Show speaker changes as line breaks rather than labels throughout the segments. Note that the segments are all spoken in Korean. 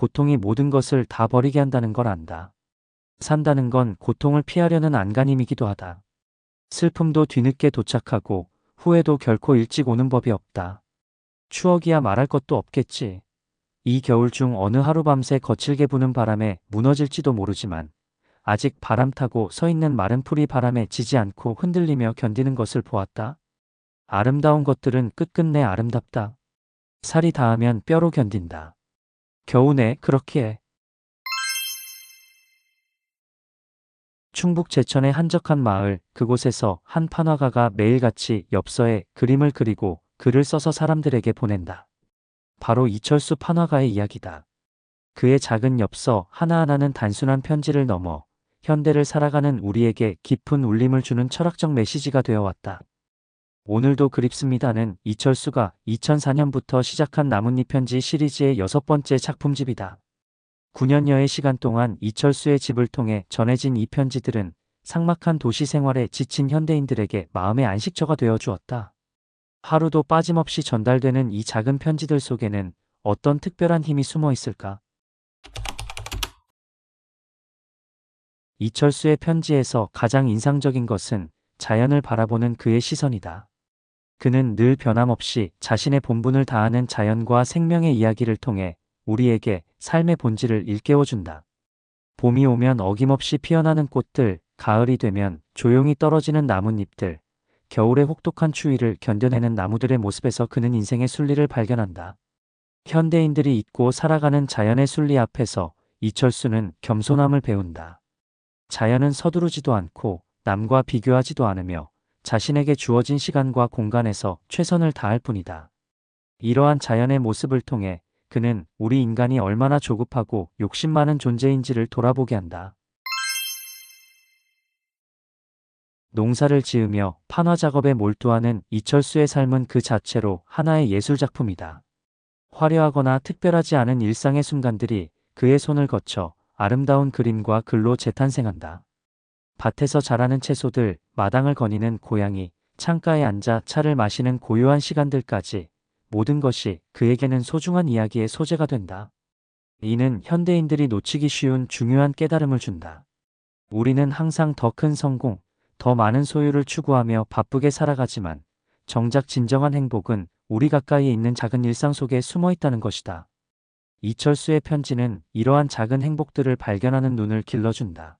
고통이 모든 것을 다 버리게 한다는 걸 안다. 산다는 건 고통을 피하려는 안간힘이기도 하다. 슬픔도 뒤늦게 도착하고 후회도 결코 일찍 오는 법이 없다. 추억이야 말할 것도 없겠지. 이 겨울 중 어느 하루 밤새 거칠게 부는 바람에 무너질지도 모르지만 아직 바람 타고 서 있는 마른 풀이 바람에 지지 않고 흔들리며 견디는 것을 보았다. 아름다운 것들은 끝끝내 아름답다. 살이 닿으면 뼈로 견딘다. 겨우내 그렇기에 충북 제천의 한적한 마을 그곳에서 한 판화가가 매일같이 엽서에 그림을 그리고 글을 써서 사람들에게 보낸다. 바로 이철수 판화가의 이야기다. 그의 작은 엽서 하나하나는 단순한 편지를 넘어 현대를 살아가는 우리에게 깊은 울림을 주는 철학적 메시지가 되어 왔다. 오늘도 그립습니다는 이철수가 2004년부터 시작한 나뭇잎 편지 시리즈의 여섯 번째 작품집이다. 9년여의 시간 동안 이철수의 집을 통해 전해진 이 편지들은 삭막한 도시 생활에 지친 현대인들에게 마음의 안식처가 되어 주었다. 하루도 빠짐없이 전달되는 이 작은 편지들 속에는 어떤 특별한 힘이 숨어 있을까? 이철수의 편지에서 가장 인상적인 것은 자연을 바라보는 그의 시선이다. 그는 늘 변함없이 자신의 본분을 다하는 자연과 생명의 이야기를 통해 우리에게 삶의 본질을 일깨워준다. 봄이 오면 어김없이 피어나는 꽃들, 가을이 되면 조용히 떨어지는 나뭇잎들, 겨울의 혹독한 추위를 견뎌내는 나무들의 모습에서 그는 인생의 순리를 발견한다. 현대인들이 잊고 살아가는 자연의 순리 앞에서 이철수는 겸손함을 배운다. 자연은 서두르지도 않고 남과 비교하지도 않으며 자신에게 주어진 시간과 공간에서 최선을 다할 뿐이다. 이러한 자연의 모습을 통해 그는 우리 인간이 얼마나 조급하고 욕심 많은 존재인지를 돌아보게 한다. 농사를 지으며 판화 작업에 몰두하는 이철수의 삶은 그 자체로 하나의 예술작품이다. 화려하거나 특별하지 않은 일상의 순간들이 그의 손을 거쳐 아름다운 그림과 글로 재탄생한다. 밭에서 자라는 채소들, 마당을 거니는 고양이, 창가에 앉아 차를 마시는 고요한 시간들까지 모든 것이 그에게는 소중한 이야기의 소재가 된다. 이는 현대인들이 놓치기 쉬운 중요한 깨달음을 준다. 우리는 항상 더 큰 성공, 더 많은 소유를 추구하며 바쁘게 살아가지만 정작 진정한 행복은 우리 가까이에 있는 작은 일상 속에 숨어 있다는 것이다. 이철수의 편지는 이러한 작은 행복들을 발견하는 눈을 길러준다.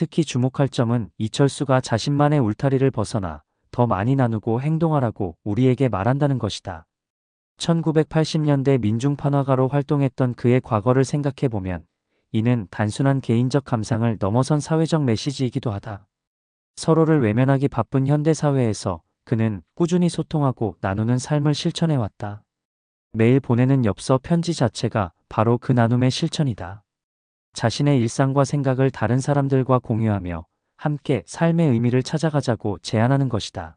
특히 주목할 점은 이철수가 자신만의 울타리를 벗어나 더 많이 나누고 행동하라고 우리에게 말한다는 것이다. 1980년대 민중판화가로 활동했던 그의 과거를 생각해보면 이는 단순한 개인적 감상을 넘어선 사회적 메시지이기도 하다. 서로를 외면하기 바쁜 현대사회에서 그는 꾸준히 소통하고 나누는 삶을 실천해왔다. 매일 보내는 엽서 편지 자체가 바로 그 나눔의 실천이다. 자신의 일상과 생각을 다른 사람들과 공유하며 함께 삶의 의미를 찾아가자고 제안하는 것이다.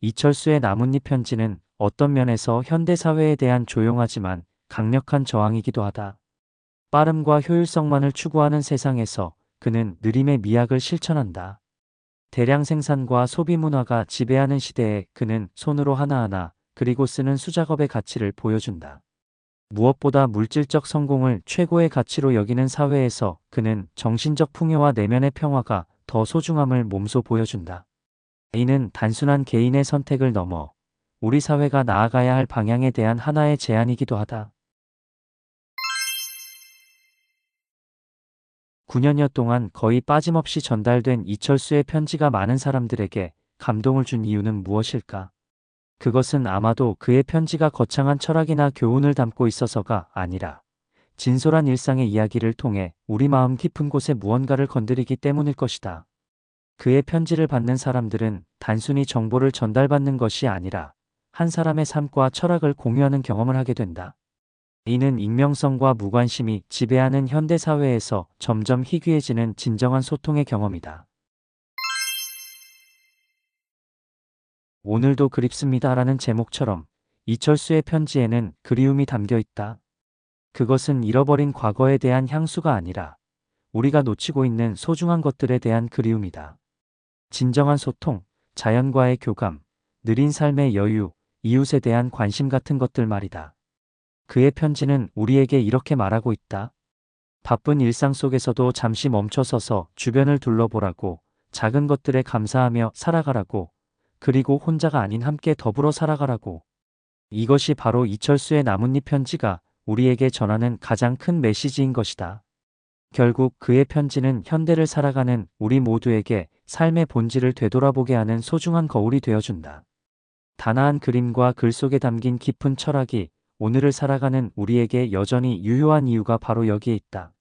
이철수의 나뭇잎 편지는 어떤 면에서 현대사회에 대한 조용하지만 강력한 저항이기도 하다. 빠름과 효율성만을 추구하는 세상에서 그는 느림의 미학을 실천한다. 대량 생산과 소비 문화가 지배하는 시대에 그는 손으로 하나하나 그리고 쓰는 수작업의 가치를 보여준다. 무엇보다 물질적 성공을 최고의 가치로 여기는 사회에서 그는 정신적 풍요와 내면의 평화가 더 소중함을 몸소 보여준다. 이는 단순한 개인의 선택을 넘어 우리 사회가 나아가야 할 방향에 대한 하나의 제안이기도 하다. 9년여 동안 거의 빠짐없이 전달된 이철수의 편지가 많은 사람들에게 감동을 준 이유는 무엇일까? 그것은 아마도 그의 편지가 거창한 철학이나 교훈을 담고 있어서가 아니라 진솔한 일상의 이야기를 통해 우리 마음 깊은 곳에 무언가를 건드리기 때문일 것이다. 그의 편지를 받는 사람들은 단순히 정보를 전달받는 것이 아니라 한 사람의 삶과 철학을 공유하는 경험을 하게 된다. 이는 익명성과 무관심이 지배하는 현대사회에서 점점 희귀해지는 진정한 소통의 경험이다. 오늘도 그립습니다라는 제목처럼 이철수의 편지에는 그리움이 담겨 있다. 그것은 잃어버린 과거에 대한 향수가 아니라 우리가 놓치고 있는 소중한 것들에 대한 그리움이다. 진정한 소통, 자연과의 교감, 느린 삶의 여유, 이웃에 대한 관심 같은 것들 말이다. 그의 편지는 우리에게 이렇게 말하고 있다. 바쁜 일상 속에서도 잠시 멈춰서서 주변을 둘러보라고, 작은 것들에 감사하며 살아가라고, 그리고 혼자가 아닌 함께 더불어 살아가라고. 이것이 바로 이철수의 나뭇잎 편지가 우리에게 전하는 가장 큰 메시지인 것이다. 결국 그의 편지는 현대를 살아가는 우리 모두에게 삶의 본질을 되돌아보게 하는 소중한 거울이 되어준다. 단아한 그림과 글 속에 담긴 깊은 철학이 오늘을 살아가는 우리에게 여전히 유효한 이유가 바로 여기에 있다.